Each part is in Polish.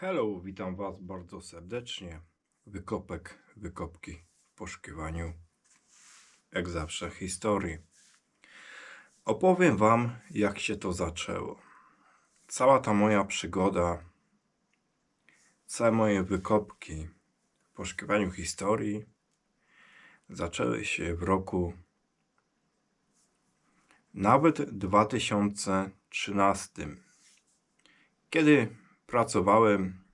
Hello, witam Was bardzo serdecznie. Wykopek, wykopki w poszukiwaniu, jak zawsze, historii. Opowiem Wam, jak się to zaczęło. Cała ta moja przygoda, całe moje wykopki w poszukiwaniu historii zaczęły się w roku nawet 2013, kiedy pracowałem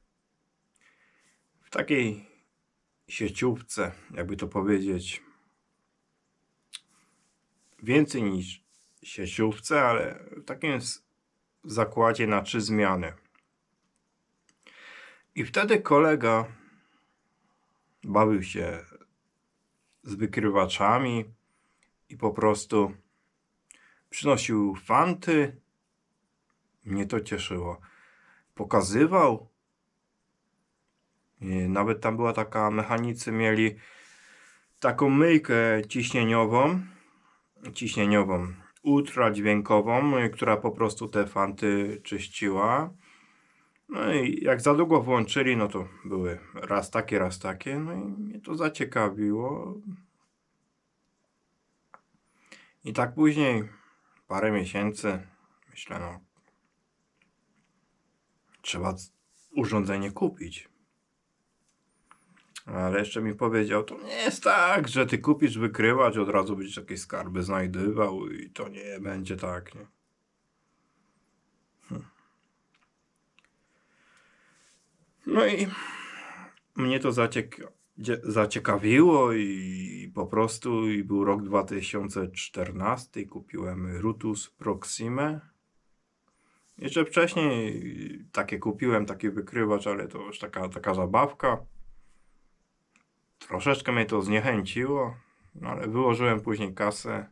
w takiej sieciówce, jakby to powiedzieć, więcej niż sieciówce, ale w takim zakładzie na trzy zmiany. I wtedy kolega bawił się z wykrywaczami i po prostu przynosił fanty. Mnie to cieszyło pokazywał. Nawet tam była taka, mechanicy mieli taką myjkę ciśnieniową, ciśnieniową, ultradźwiękową, y, która po prostu te fanty czyściła. No i jak za długo włączyli, no to były raz takie, raz takie, no i mnie to zaciekawiło. I tak później, parę miesięcy, myślę, no trzeba urządzenie kupić. Ale jeszcze mi powiedział, to nie jest tak, że ty kupisz wykrywacz, od razu będziesz jakieś skarby znajdywał i to nie będzie tak, nie? Hm. No i mnie to zacieka dzie- zaciekawiło i po prostu i był rok 2014 i kupiłem Rutus Proximę. Jeszcze wcześniej takie kupiłem, taki wykrywacz, ale to już taka, taka zabawka. Troszeczkę mnie to zniechęciło, no ale wyłożyłem później kasę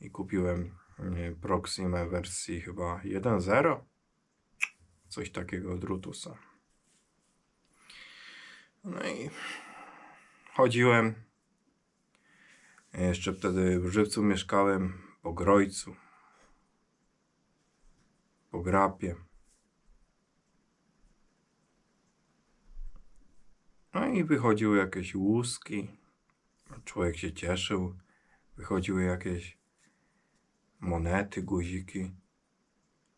i kupiłem Proximę wersji chyba 1.0. Coś takiego od Rutusa. No i chodziłem. Jeszcze wtedy w Żywcu mieszkałem po Grojcu po grapie. No i wychodziły jakieś łuski. Człowiek się cieszył. Wychodziły jakieś monety, guziki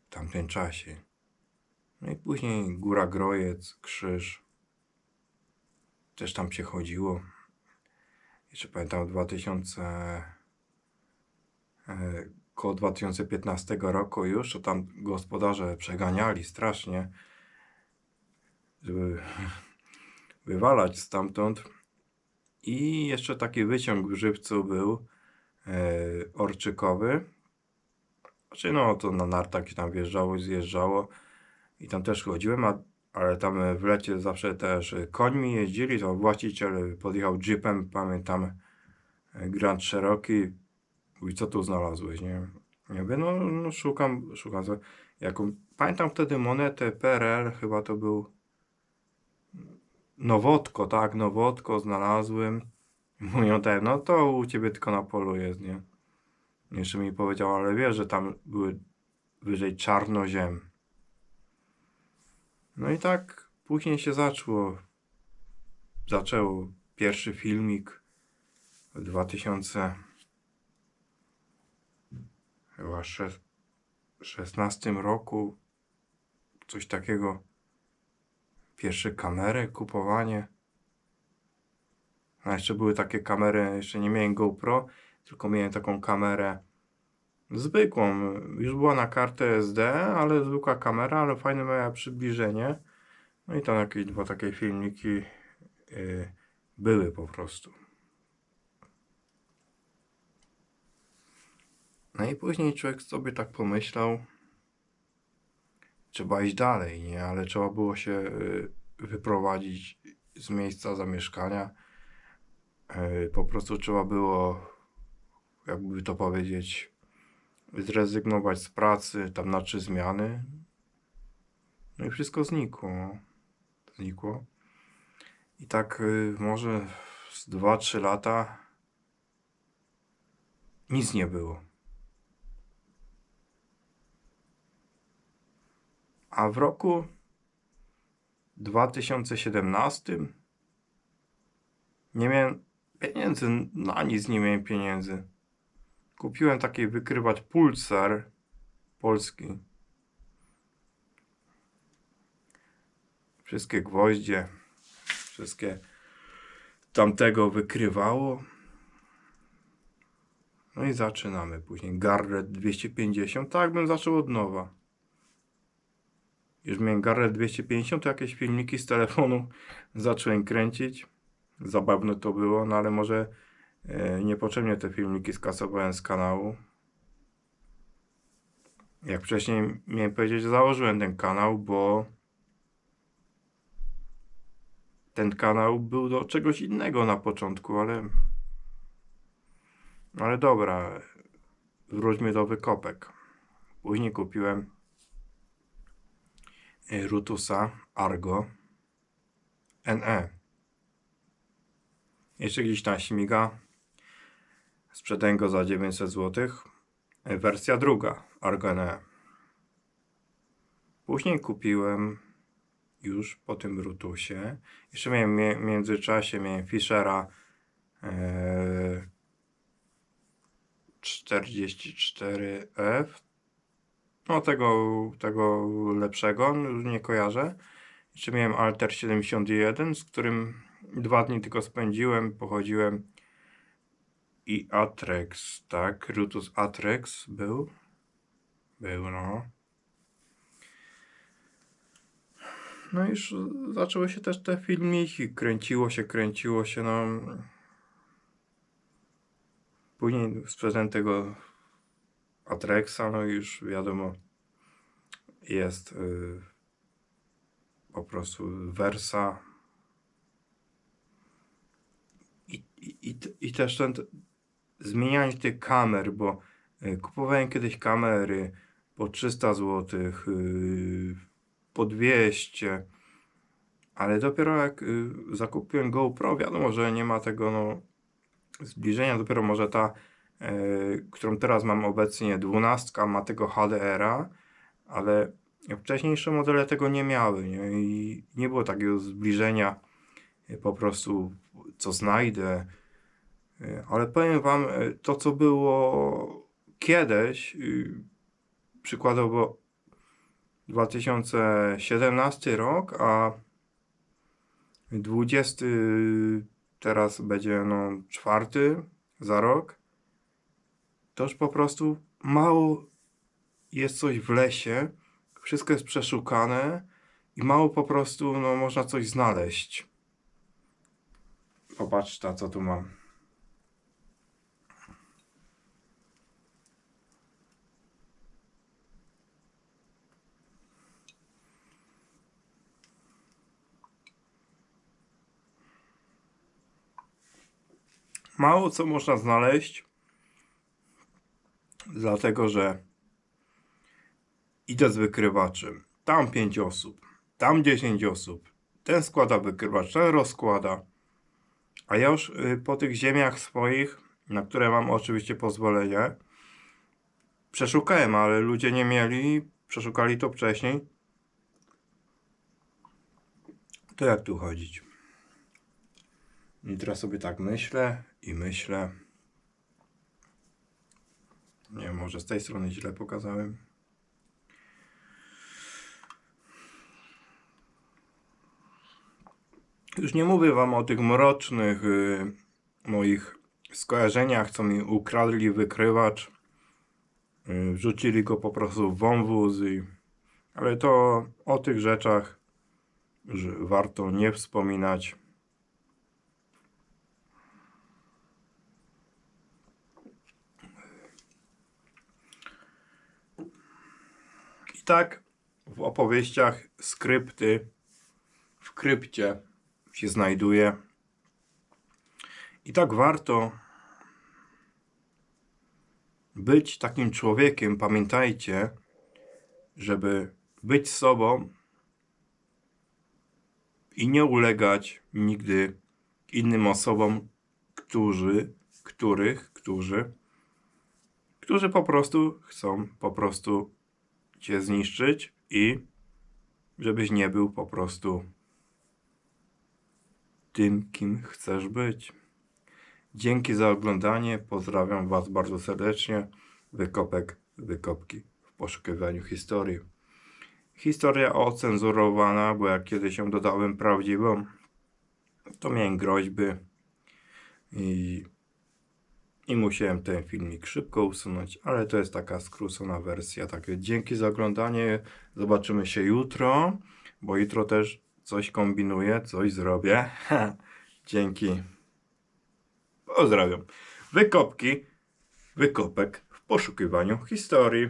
w tamtym czasie. No i później Góra Grojec, Krzyż. Też tam się chodziło. Jeszcze pamiętam 2000 e, koło 2015 roku już, to tam gospodarze przeganiali strasznie, żeby wywalać stamtąd. I jeszcze taki wyciąg w żywcu był e, orczykowy. Znaczy no to na nartach tam wjeżdżało i zjeżdżało i tam też chodziłem, a, ale tam w lecie zawsze też końmi jeździli, to właściciel podjechał jeepem, pamiętam e, Grand Cherokee Mówi, co tu znalazłeś, nie? Ja mówię, no, no szukam, szukam. Jaką, pamiętam wtedy monetę PRL, chyba to był Nowotko, tak, Nowotko znalazłem. Mówią tak, no to u ciebie tylko na polu jest, nie? Jeszcze mi powiedział, ale wiesz, że tam były wyżej czarnoziem. No i tak później się zaczęło. Zaczęło pierwszy filmik w 2000 chyba szes- 16 roku, coś takiego. Pierwsze kamery, kupowanie. A jeszcze były takie kamery, jeszcze nie miałem GoPro, tylko miałem taką kamerę zwykłą. Już była na kartę SD, ale zwykła kamera, ale fajne miała przybliżenie. No i tam jakieś dwa takie filmiki yy, były po prostu. I później człowiek sobie tak pomyślał, trzeba iść dalej, nie? Ale trzeba było się y, wyprowadzić z miejsca zamieszkania. Y, Po prostu trzeba było, jakby to powiedzieć, zrezygnować z pracy tam na trzy zmiany. No i wszystko znikło. no. Znikło. I tak y, może z 2-3 lata nic nie było. A w roku 2017 nie miałem pieniędzy, na nic nie miałem pieniędzy. Kupiłem taki wykrywacz Pulsar polski. Wszystkie gwoździe, wszystkie tamtego wykrywało. No i zaczynamy później. Garret 250. Tak bym zaczął od nowa. Już miałem Garret 250, to jakieś filmiki z telefonu zacząłem kręcić. Zabawne to było, no ale może e, niepotrzebnie te filmiki skasowałem z kanału. Jak wcześniej miałem powiedzieć, założyłem ten kanał, bo ten kanał był do czegoś innego na początku, ale ale dobra, wróćmy do wykopek. Później kupiłem Rutusa Argo NE. Jeszcze gdzieś tam śmiga. Sprzedałem go za 900 zł. E, Wersja druga Argo NE. Później kupiłem już po tym Rutusie. Jeszcze miałem w międzyczasie miałem Fischera e, 44F. No tego, tego lepszego, nie kojarzę. Jeszcze miałem Alter 71, z którym dwa dni tylko spędziłem, pochodziłem i Atrex, tak, Rutus Atrex był. Był, no. No już zaczęły się też te filmiki, kręciło się, kręciło się, no. Później sprzedałem tego Atrexa, no już wiadomo, jest y, po prostu Versa. I, i, i, też ten, zmienianie tych kamer, bo y, kupowałem kiedyś kamery po 300 zł, y, po 200, ale dopiero jak y, zakupiłem GoPro, wiadomo, że nie ma tego no, zbliżenia, dopiero może ta, którą teraz mam obecnie, 12 ma tego HDR-a, ale wcześniejsze modele tego nie miały nie? i nie było takiego zbliżenia e, po prostu co znajdę. E, Ale powiem wam, e, to co było kiedyś, przykładowo 2017 rok, a 20 teraz będzie no czwarty za rok, to już po prostu mało jest coś w lesie, wszystko jest przeszukane i mało po prostu no, można coś znaleźć. Popatrz ta, co tu mam. Mało co można znaleźć, dlatego że idę z wykrywaczem. Tam 5 osób, tam 10 osób. Ten składa wykrywacz, ten rozkłada. A ja już y, po tych ziemiach swoich, na które mam oczywiście pozwolenie, przeszukałem, ale ludzie nie mieli, przeszukali to wcześniej. To jak tu chodzić? I teraz sobie tak myślę i myślę. Nie wiem, może z tej strony źle pokazałem. Już nie mówię wam o tych mrocznych y, moich skojarzeniach, co mi ukradli wykrywacz. Y, wrzucili go po prostu w wąwóz. I, ale to o tych rzeczach już warto nie wspominać. I tak w opowieściach skrypty w krypcie się znajduje. I tak warto być takim człowiekiem. Pamiętajcie, żeby być sobą i nie ulegać nigdy innym osobom, którzy, których, którzy, którzy po prostu chcą po prostu cię zniszczyć i żebyś nie był po prostu tym, kim chcesz być. Dzięki za oglądanie. Pozdrawiam Was bardzo serdecznie. Wykopek, wykopki w poszukiwaniu historii. Historia ocenzurowana, bo jak kiedyś ją dodałem prawdziwą, to miałem groźby i, i musiałem ten filmik szybko usunąć, ale to jest taka skrócona wersja. Takie dzięki za oglądanie. Zobaczymy się jutro, bo jutro też coś kombinuję, coś zrobię. Dzięki. Pozdrawiam. Wykopki, wykopek w poszukiwaniu historii.